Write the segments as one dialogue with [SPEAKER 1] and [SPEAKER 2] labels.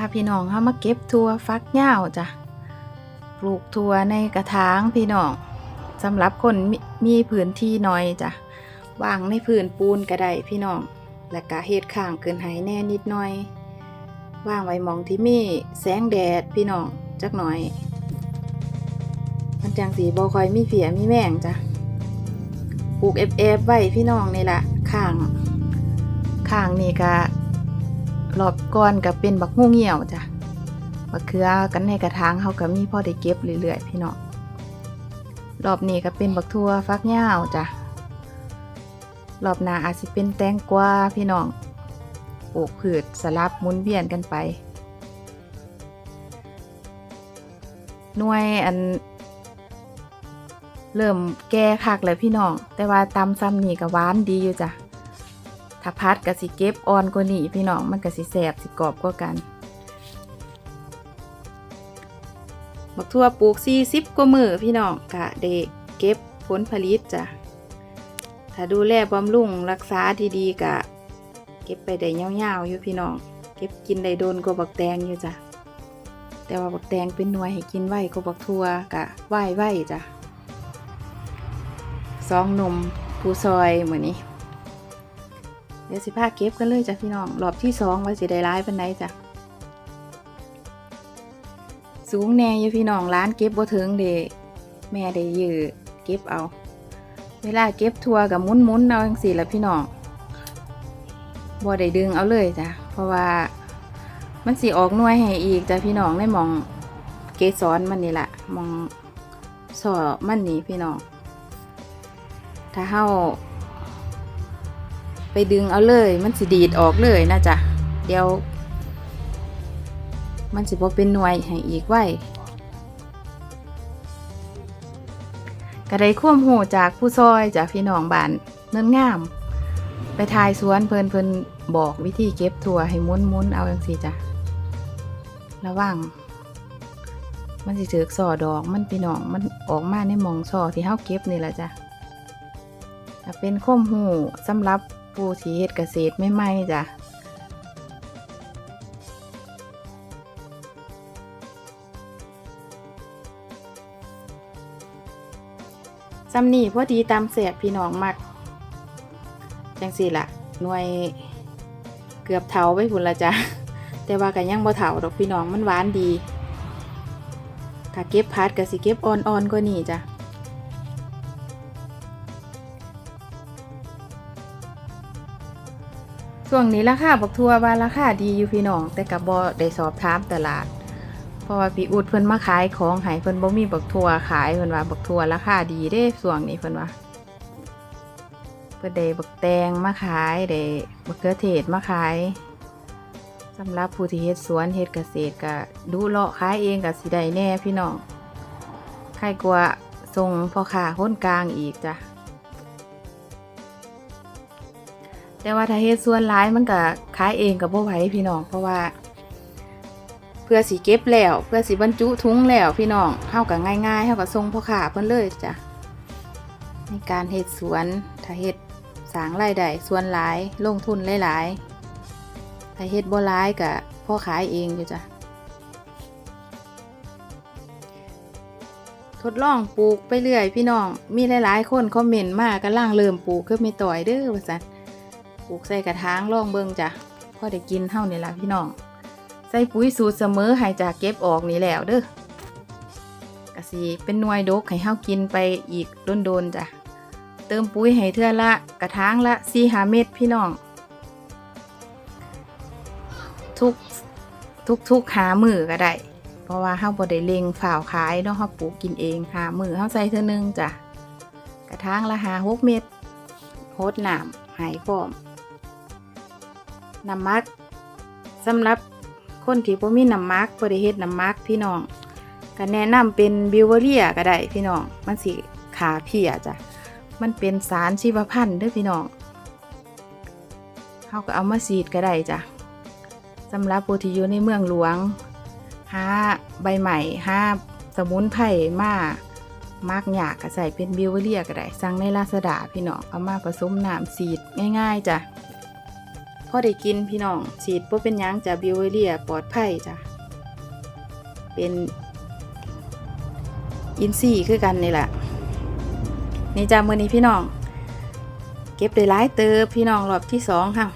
[SPEAKER 1] พาพี่น้องเข้ามาเก็บทั่วฟักยาจ้ะปลูกทั่วในกระถางพี่น้องสำหรับคนมีมีพื้นที่น้อยจ้ะวางในพื้นปูนก็ได้พี่น้อง และก็เฮ็ดข้างเกินไหแน่นิดหน่อยวางไว้มองที่มีแสงแดดพี่น้องจักหน่อยมันจังสีบ่ค่อยมีเผียมีแมงจ้ะปลูกเอฟเอฟไว้พี่น้องนี่แหละข้างข้างนี่ก็ รอบก่อนก็เป็นบักงูเหี่ยวจ้ะบักเขือกันในกระถางเขาก็มีพ่อได้เก็บเรื่อยๆพี่น้องรอบนี้ก็เป็นบักทั่วฟักยาวจ้ะรอบหน้าอาจสิเป็นแตงกวาพี่น้องปลูกพืชสลับหมุนเวียนกันไป หน่วยอัน เริ่มแก่คักแล้วพี่น้อง แต่ว่าตำซ้ำนี่ก็หวานดีอยู่จ้ะ ถ้าพัดก็สิเก็บอ่อนกว่านี้พี่น้องมันก็สิแสบสิกรอบกว่ากันบักทั่วปลูก40กว่ามือพี่น้องกะได้เก็บผลผลิตจ้ะถ้าดูแลบำรุงรักษาดีๆกะ เก็บไปได้ยาวๆอยู่พี่น้อง เก็บกินได้โดนกว่าบักแตงอยู่จ้ะแต่ว่าบักแตงเป็นหน่วยให้กินไหว้ก็บักทั่วกะไหว้ไว้จ้ะสองนมผู้ซอยเหมือนนี้ เดี๋ยวสิพาเก็บกันเลยจ้ะพี่น้องรอบที่สองไว้สิได้ร้ายปันไดจ้ะสูงแน่ยู่พี่น้องร้านเก็บบ่ถึงเดแม่ได้ยื้อเก็บเอา เวลาเก็บทัวกับมุนมุนเอาจังสี่ละพี่น้องบ่ได้ดึงเอาเลยจ้ะเพราะว่ามันสิออกน่วยให้อีกจ้ะพี่น้องในหมองเกสรมันนี่แหละมองสอมันนี่พี่น้องถ้าเฮา ไปดึงเอาเลย มันสิดีดออกเลยนะจ๊ะเดี๋ยว มันสิบ่เป็นหน่วยให้อีกไว้ก็ได้ควมหูจากผู้ซอยจากพี่น้องบ้านเนินงาม ไปทายสวนเพลินเพินบอกวิธีเก็บถั่วให้มุนมุนเอาจังซี่จ้ะระวังมันสิถือกสอดอกมันพี่น้องมันออกมาในมองสอที่เฮาเก็บนี่แหละจ้ะก็เป็นข้อมหูสำหรับ ผู้ที่เฮ็ดเกษตรใหม่ๆจ้ะซำนี่พอดีตามเสียบพี่น้องมัก จังสี่ละหน่วยเกือบเถาไปพุ่นละจ้ะ แต่ว่ากันยังบ่เถาดอกพี่น้องมันหวานดี ถ้าเก็บพัดก็สิเก็บอ่อนๆกว่านี้จ้ะ ช่วงนี้ราคาบักทั่วว่าราคาดีอยู่พี่น้อง แต่กับบ่ได้สอบถามตลาดเพราะว่าพี่อุดเพิ่นมาขายของให้เพิ่นบ่มีบักทั่วขายเพิ่นว่าบักทั่วราคาดีเด้ช่วงนี้เพิ่นว่าเพิ่นได้บักแตงมาขายได้บักเขือเทศมาขายสำหรับผู้ที่เฮ็ดสวนเฮ็ดเกษตรก็ดูเลาะขายเองก็สิได้แน่พี่น้องใครกลัวส่งพ่อค้าคนกลางอีกจ้ะ แต่ว่าถ้าเฮ็ดส่วนร้ายมันก็ขายเองกับบ่ไหวพี่น้อง เพราะว่า เพื่อสิเก็บแล้วเพื่อสิบรรจุถุงแล้วพี่น้องเฮาก็ง่ายๆเฮาก็ส่งพ่อค้าเพิ่นเลยจ้ะในการเฮ็ดสวนถ้าเฮ็ดสางรายได้ส่วนหลาย ลงทุนหลายๆถ้าเฮ็ดบ่หลายก็พ่อขายเองอยู่จ้ะทดลองปลูกไปเรื่อยพี่น้อง มีหลายๆ คนคอมเมนต์มากํลังเริ่มปลูกคือไม่ต่อยเด้อว่าซั่น ปลูกใส่กระถางล่องเบิงจ้ะพอได้กินเท่านี่ละพี่น้อง ใส่ปุ๋ยสูตรเสมอให้จากเก็บออกนี่แล้วเด้อกะสีเป็นหน่วยดกให้เฮากินไปอีกโดนๆจ้ะ เติมปุ๋ยให้เทื่อละกระถางละสี่หาเม็ดพี่น้อง ทุกทุกทุกหามือก็ได้ เพราะว่าเฮาบ่ได้เล็งฝ่าวขายเนาะเฮาปลูกกินเองหามือเฮาใส่เทื่อนึงจ้ะ กระถางละหาหกเม็ดโฮดน้ำให้พร้อม น้ำมักสำหรับคนที่บ่มีน้ำมักบ่ได้เฮ็ดน้ำมักพี่น้องก็แนะนำเป็นบิวเวอรี่ก็ได้พี่น้องมันสิขาเพียจ้ะมันเป็นสารชีวพันธุ์เด้อพี่น้องเฮาก็เอามาฉีดก็ได้จ้ะสำหรับผู้ที่อยู่ในเมืองหลวงหาใบใหม่หาสมุนไพรมามักหยากก็ใส่เป็นบิวเวอรี่ก็ได้สั่งในลาซาด้าพี่น้องเอามาผสมน้ำฉีดง่าย ๆจ้ะ พอได้กินพี่น้องฉีดบ่เป็นยังจะบิวเรียปลอดภัยจ้ะ เป็นอินซีย์คือกันนี่แหละนี่จ้ะมื้อนี้พี่น้อง เก็บได้หลายเติบพี่น้องรอบที่สองค่ะ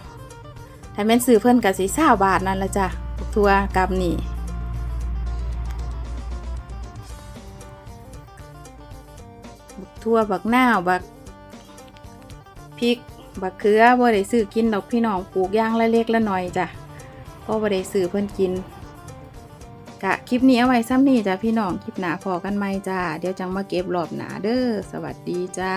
[SPEAKER 1] ถ้าแม่นซื้อเพิ่นก็สิ20บาทนั่นละจ้ะบักทัวกับนี่บักทั่วบักหน้าวบักพริก บักเขือบ่ได้ซื้อกินดอกพี่น้องปลูกย่างละเล็กละน้อยจ้ะก็บ่ได้ซื้อเพิ่นกินกะคลิปนี้เอาไว้ซ้ำนี่จ้ะพี่น้องคลิปหนาพอกันไหมจ้าเดี๋ยวจังมาเก็บรอบหนาเด้อสวัสดีจ้า